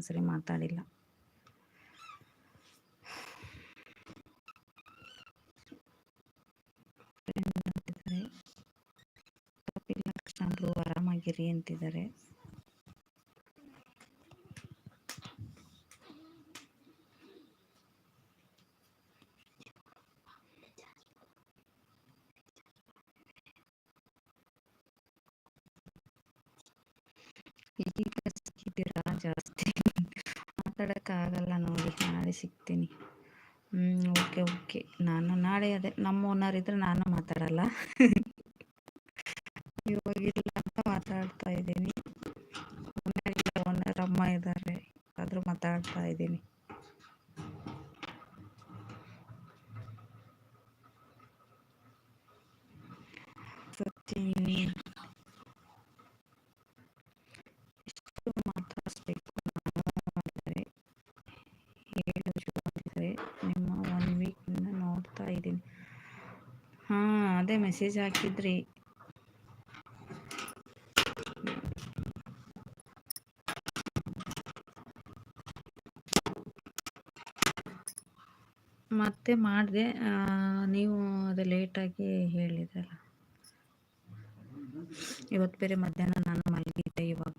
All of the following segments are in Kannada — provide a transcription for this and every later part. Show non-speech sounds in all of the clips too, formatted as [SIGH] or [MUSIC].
ಒಂದ್ಸರಿ ಮಾತಾಡಿಲ್ಲ. ಆರಾಮಾಗಿರಿ ಅಂತಿದ್ದಾರೆ. ಈಗ ಸಿಕ್ಕಿದ್ದೀರಾ ಜಾಸ್ತಿ? ಮಾತಾಡೋಕ್ಕಾಗಲ್ಲ ನೋಡಿ, ನಾಳೆ ಸಿಗ್ತೀನಿ. ಹ್ಞೂ ಓಕೆ ಓಕೆ ನಾನು ನಾಳೆ ಅದೇ, ನಮ್ಮ ಓನರ್ ಇದ್ರೆ ನಾನು ಮಾತಾಡಲ್ಲ. ಇವಾಗಿಲ್ಲ ಅಂತ ಮಾತಾಡ್ತಾ ಇದ್ದೀನಿ. ಓನರ್ ಇಲ್ಲ ಓನರ್ ಅಮ್ಮ ಇದ್ದಾರೆ. ಆದರೂ ಮಾತಾಡ್ತಾ ಇದ್ದೀನಿ. ಸತ್ಯ ನಿಮ್ಮ ಒನ್ ವೀಕಿಂದ ನೋಡ್ತಾ ಇದ್ದೀನಿ. ಹಾಂ, ಅದೇ ಮೆಸೇಜ್ ಹಾಕಿದ್ರಿ. ಮತ್ತೆ ಮಾಡಿದೆ ನೀವು ಅದು ಲೇಟಾಗಿ ಹೇಳಿದ್ರಲ್ಲ. ಇವತ್ತು ಬೇರೆ ಮಧ್ಯಾಹ್ನ ನಾನು ಮಲಗಿದ್ದೆ ಇವಾಗ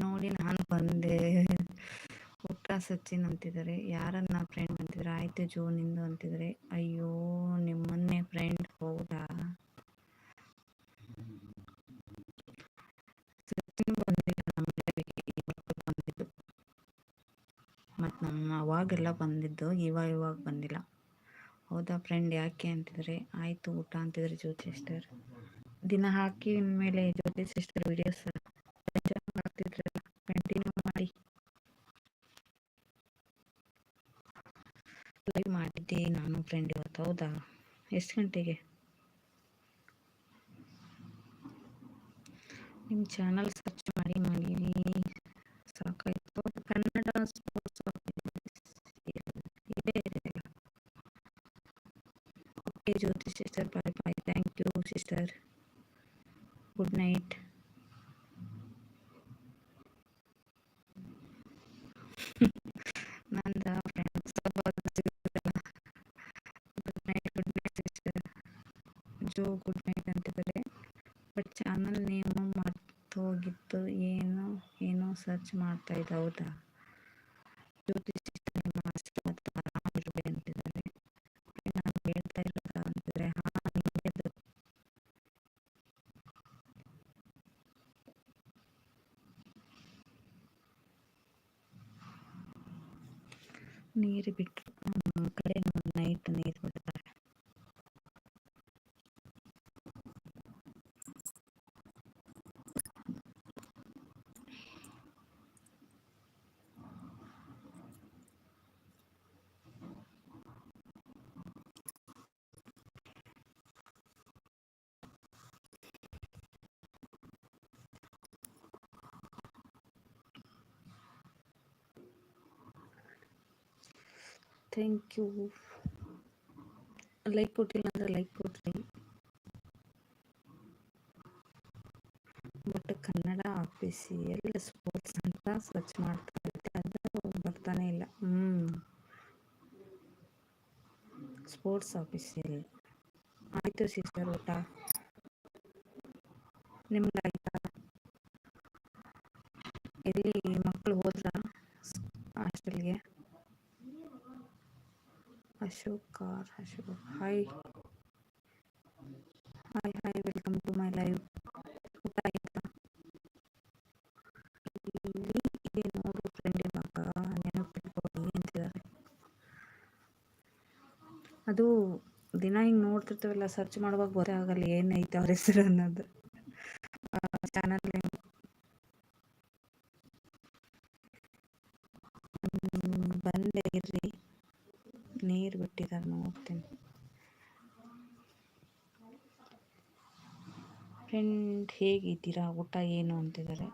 ನೋಡಿ ನಾನು ಬಂದೆ. ಊಟ ಸಚಿನ್ ಅಂತಿದ್ದಾರೆ. ಯಾರನ್ನ ಫ್ರೆಂಡ್ ಅಂತಿದ್ದಾರೆ? ಆಯಿತು ಜೂನಿಂದು ಅಂತಿದ್ರೆ ಅಯ್ಯೋ, ನಿಮ್ಮನ್ನೇ ಫ್ರೆಂಡ್ ಹೌದಾ? ಸಚಿನ್ ಬಂದಿಲ್ಲ ಮತ್ತು ನಮ್ಮ ಅವಾಗೆಲ್ಲ ಬಂದಿದ್ದು. ಇವಾಗ ಇವಾಗ ಬಂದಿಲ್ಲ. ಹೌದಾ ಫ್ರೆಂಡ್ ಯಾಕೆ ಅಂತಿದ್ರೆ ಆಯಿತು ಊಟ ಅಂತಿದ್ರೆ ಜ್ಯೋತಿ ಸಿಸ್ಟರ್ ದಿನ ಹಾಕಿ ಮೇಲೆ ಜ್ಯೋತಿ ಸಿಸ್ಟರ್ ವಿಡಿಯೋಸ್ ನಾನು ಫ್ರೆಂಡ್ ಇವತ್ತು? ಹೌದಾ? ಎಷ್ಟು ಗಂಟೆಗೆ? ನಿಮ್ಮ ಚಾನಲ್ ಸರ್ಚ್ ಮಾಡಿ ಮಾಡಿ. ಸಾಕಾಯ್ತು. ಕನ್ನಡ ಸ್ಪೋರ್ಟ್ಸ್ ಇದೆ. Okay, Jyoti sister, bye bye. Thank you, sister. Good night. [LAUGHS] Nanda friends ಜೋ ಗುಡ್ ನೈಟ್ ಅಂತಿದ್ದಾರೆ. ಬಟ್ ಚಾನಲ್ ನೇಮು ಮರ್ತೋಗಿತ್ತು. ಏನು, ಏನೋ ಸರ್ಚ್ ಮಾಡ್ತಾ ಇದ್ದ, ಹೌದಾ? ಅಂತಿದ್ದಾರೆ. ನೀರು ನಮ್ಮ ಕಡೆ ನೈಟ್ ನೀರು ಥ್ಯಾಂಕ್ ಯು ಲೈಕ್ ಕೊಟ್ಟಿಲ್ಲ ಅಂದರೆ ಲೈಕ್ ಕೊಡ್ರಿ. ಬಟ್ ಕನ್ನಡ ಆಫೀಸಿಯಲ್ ಸ್ಪೋರ್ಟ್ಸ್ ಅಂತ ಸರ್ಚ್ ಮಾಡ್ತಾ ಇದ್ದೆ ಅದು ಬರ್ತಾನೆ ಇಲ್ಲ. ಹ್ಞೂ ಸ್ಪೋರ್ಟ್ಸ್ ಆಫೀಸಿಯಲ್ ಆಯಿತು ಸಿಸ್ಟರ್ ಊಟ. ನಿಮ್ಗೆ ಆಯ್ತಾ? ಎಲ್ಲಿ ಮಕ್ಕಳು ಹೋದ್ರ? ಹಾಸ್ಟೆಲ್ಗೆ Ashok car Ashok hi hi hi welcome to my live friend ಅದು ದಿನ ಹಿಂಗೆ ನೋಡ್ತಿರ್ತೇವಲ್ಲ ಸರ್ಚ್ ಮಾಡುವಾಗ ಗೊತ್ತೇ ಆಗಲ್ಲ ಏನೈತೆ ಅವ್ರ ಹೆಸರು ಅನ್ನೋದು. ಚಾನಲ್ ಬಂದೆ ಇರ್ರಿ ನೀರು ಬಿಟ್ಟಿದ್ದಾರೆ ನೋಡ್ತೀನಿ ಫ್ರೆಂಡ್ ಹೇಗಿದ್ದೀರಾ? ಊಟ ಏನು ಅಂತಿದ್ದಾರೆ?